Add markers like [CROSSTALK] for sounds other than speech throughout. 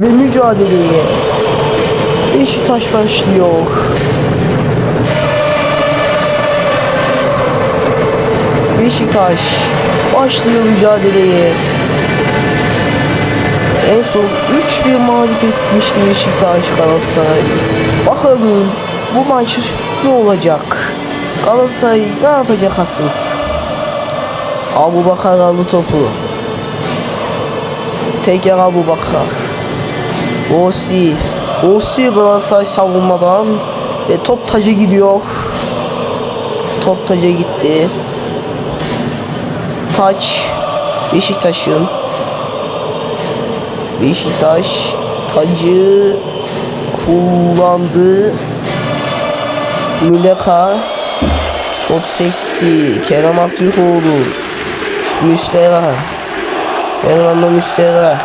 Ve mücadeleye Beşiktaş başlıyor. Beşiktaş başlıyor mücadeleye. En son 3-1 mağlup etmişti Beşiktaş Galatasaray. Bakalım bu maç ne olacak? Galatasaray ne yapacak asıl? Abu Bakar aldı topu. Tekrar Abu Bakar. Osi. Osi Galatasaray savunmadan ve top taca gidiyor. Top taca gitti. Taç Beşiktaş'ın Beşiktaş tacı kullandı. Müleka top sekti. Kerem Aktürkoğlu Müstera Fernando Müstera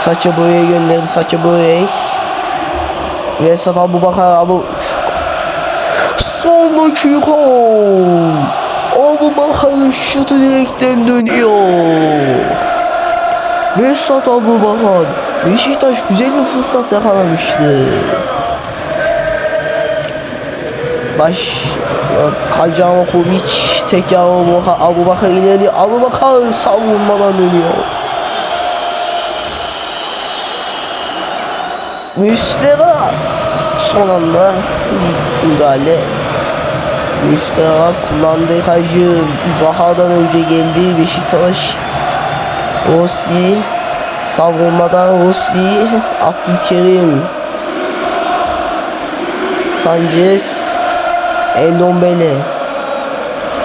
Saça boyaya gönderdi Saça boyaya Vesat Abu Bakar Abu Son dakika Abu Bakar'ın şutu direkten dönüyor. Vesat Abu Bakar Beşiktaş güzel bir fırsat yakalamıştı Baş Hacı Amakovic tekrar Abu Abu Bakar ileri Abu Bakar savunmadan dönüyor. Müslera son anda bir müdahale. Müstera kullandığı Hacı Zaha'dan önce geldi Beşiktaş. Rossi savunmadan Rossi Abdülkerim. Sanchez Endombele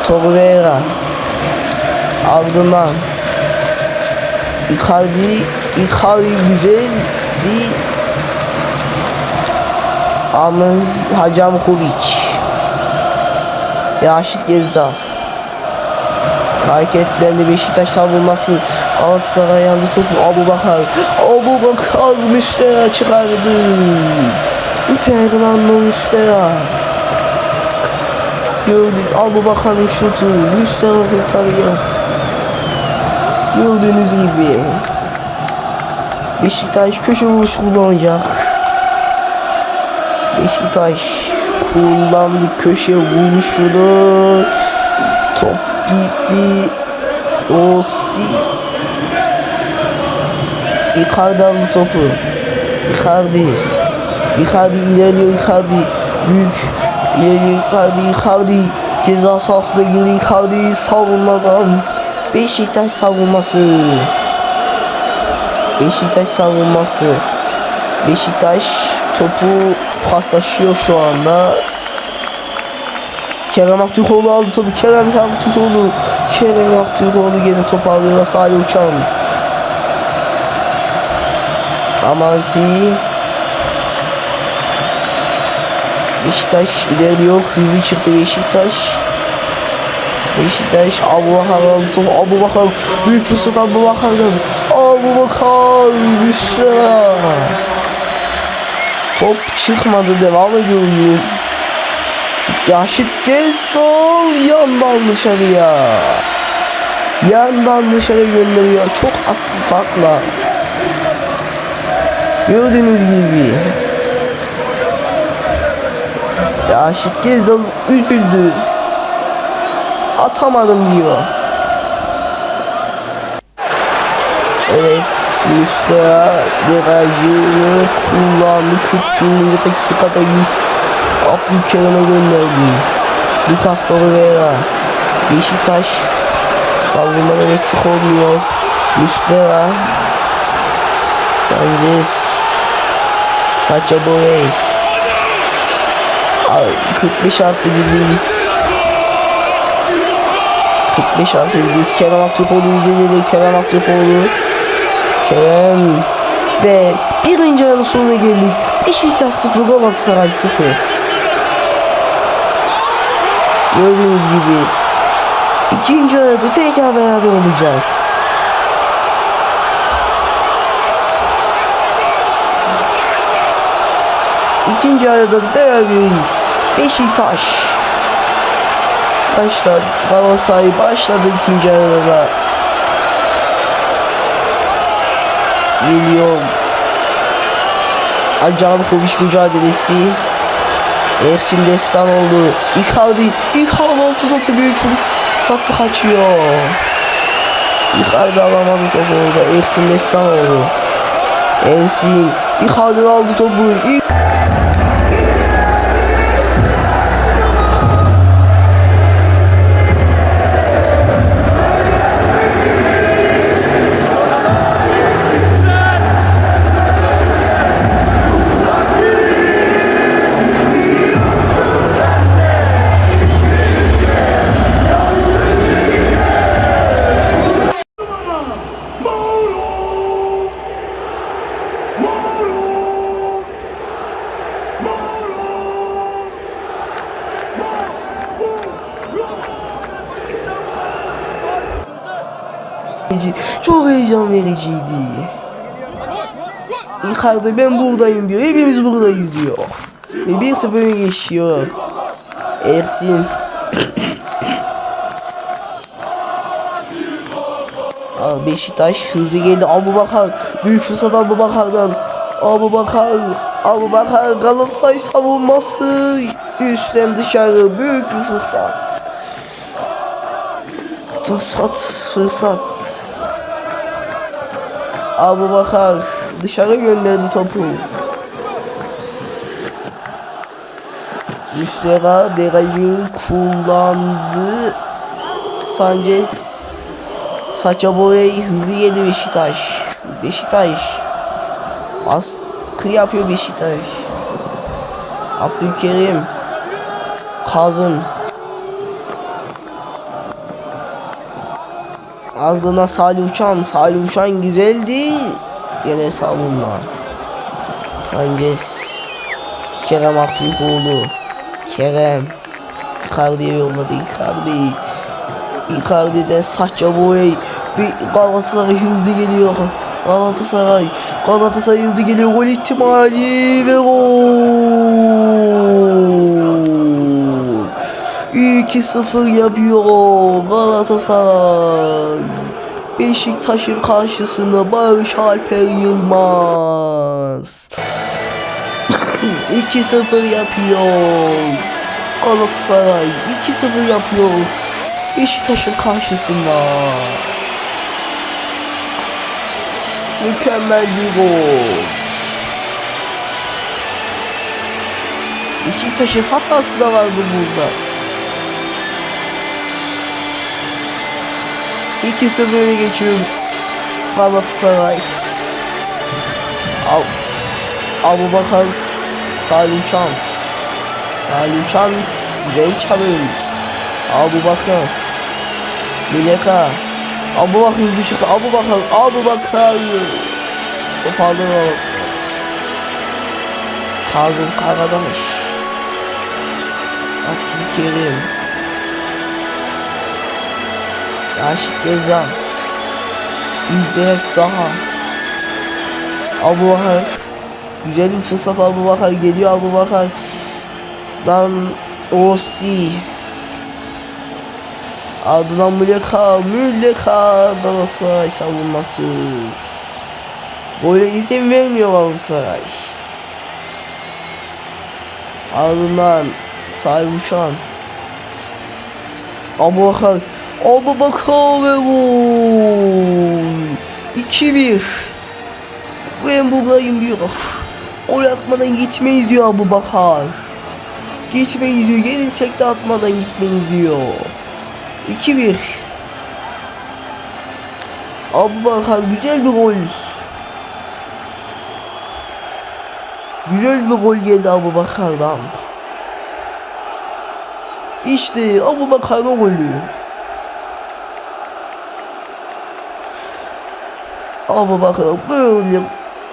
Torreira ardından Icardi Icardi güzel bir Ahmet Hacam Kubic Raşit Gezal Hareketlendi Beşiktaş savunması Galatasaray yandı topu Abu Bakar. Abu Bakar Müstera çıkardı. Fernando Müstera Gördük Abu Bakar'ın şutu Müstera kurtarıyor Gördüğünüz gibi. Beşiktaş köşe vuruş kullanacak. Beşiktaş kullandı köşe vuruşunu. Top gitti. Rossi. Icardi aldı topu. Icardi. Icardi ilerliyor Icardi. Büyük ilerliyor Icardi Icardi Ceza sahasına girdi Icardi savunmadan Beşiktaş savunması. Beşiktaş savunması. Beşiktaş topu paslaşıyor şu anda. Kerem Aktürkoğlu aldı topu Kerem Aktürkoğlu. Kerem Aktürkoğlu yine top alıyor sahaya uçan. Amarty Beşiktaş ilerliyor. Hızlı çıktı Beşiktaş. Beşiktaş Abu Bakar aldı topu. Abu Bakar büyük fırsat Abu Bakar'dan Abu Bakar Büşra Top çıkmadı devam ediyor oyun. Yaşıt Gezol yandan dışarıya. Yandan dışarı gönderiyor. Çok az bir farkla. Gördüğünüz gibi Yaşıt Gezol üzüldü. Atamadım diyor. Evet Müslera virajını kullandı. 41. dakikadayız Abdülkerim'e gönderdi. Lucas Torreira Beşiktaş savunmadan eksik olmuyor. Müslera Sanchez Sacha Boey 45 artı birdeyiz 45 artı birdeyiz Kerem Aktürkoğlu üzerinde Kerem Aktürkoğlu Kerem ve birinci yarının sonuna geldik. Beşiktaş 0 Galatasaray 0. Gördüğünüz gibi ikinci arada tekrar beraber olacağız. İkinci arada beraberiz. Beşiktaş. Başladı. Galatasaray başladı ikinci arada. Geliyor. Acayip koviş mücadelesi. Ersin destan oldu. Icardi. Icardi altı topu büyük sattı kaçıyor. Icardi alamadı topu orada. Ersin destan oldu. Ersin. Icardi aldı topu. İ- Çok heyecan vericiydi. Icardi ben buradayım diyor. Hepimiz buradayız diyor. Ve 1-0 öne geçiyor. Ersin. [COUGHS] Aa, Beşiktaş hızlı geldi. Abu Bakar. Büyük fırsat Abu Bakar'dan. Abu Bakar. Abu Bakar Galatasaray savunması. Üstten dışarı. Büyük bir fırsat. Fırsat. Fırsat. Abu Bakar dışarı gönderdi topu. Üstlere derayı kullandı. Sanchez Saça boyayı hızlı yedi Beşiktaş. Beşiktaş. Baskı yapıyor Beşiktaş. Abdülkerim. Kazın. Ardına Salih Uçan. Salih Uçan güzeldi. Yine savunma. Sanchez. Kerem Aktürkoğlu. Kerem. Icardi'ye yolladı Icardi. Icardi'den saçça boy. Bir Galatasaray hızlı geliyor. Galatasaray. Galatasaray hızlı geliyor. Gol ihtimali ve gol. 2-0 yapıyor Galatasaray. Beşiktaş'ın karşısında Barış Alper Yılmaz. 2-0 yapıyor. Galatasaray 2-0 yapıyor. Beşiktaş'ın karşısında. Mükemmel bir gol. Beşiktaş'ın hatası da vardı burada. 2-0 öne geçiyor. Galatasaray. Al. Abu Bakar Salih Uçan Salih Uçan güzel çalıyor. Abu Bakar. Mileka Abu Bakar hızlı çıktı. Abu Bakar Abu Bakar. Toparladı. Orası Kazım Karadaş Abdülkerim Raşit Gezan İlberet Zaha. Abu Bakar. Güzel bir fırsat Abu Bakar. Geliyor Abu Bakar. Dan Rossi Ardından Müleka Müleka Galatasaray savunması. Böyle izin vermiyor Galatasaray Ardından Say Uçan Abu Bakar Abu Bakar ve gol 2-1 Ben buradayım diyor. Gol atmadan gitmeyiz diyor Abu Bakar. Gitmeyiz diyor. Yenilsek de atmadan gitmeyiz diyor. 2-1 Abu Bakar güzel bir gol. Güzel bir gol geldi Abu Bakar'dan. İşte Abu Bakar'ın golü Abu Bakar böyle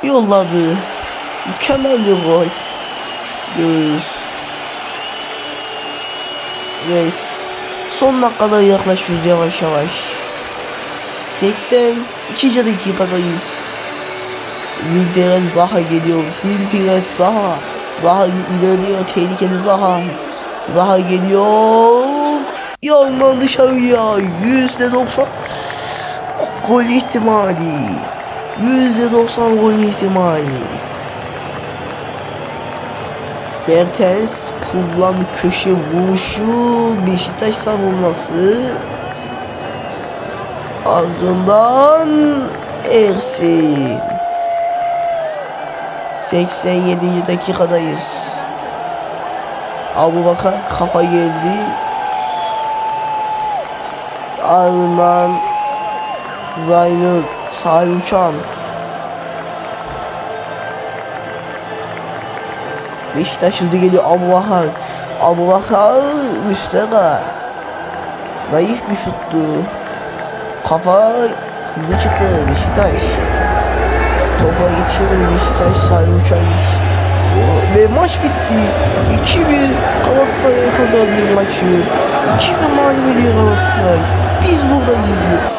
yolladı. Mükemmel bir gol. Göz Ve son dakikada yaklaşıyoruz yavaş yavaş. 82. dakikadayız. Wilfred Zaha geliyor. Wilfred Zaha. Zaha ilerliyor. Tehlikeli Zaha. Zaha geliyor. Yandan dışarıya. Yüzde doksan Gol ihtimali %90 gol ihtimali. Mertens kullan köşe vuruşu Beşiktaş savunması ardından Ersin 87. dakikadayız Abu Bakar kafa geldi ardından Zaynur Salih Uçan Beşiktaş hızlı geliyor Abu Bakar. Abu Bakar. Zayıf bir şuttu. Kafa hızlı çıktı Beşiktaş. Topa yetişemedi Beşiktaş. Salih Uçan yetiş. Ve maç bitti. 2-1 Galatasaray kazandı maçı. 2-1 mağlup ediyor Galatasaray. Biz buradayız.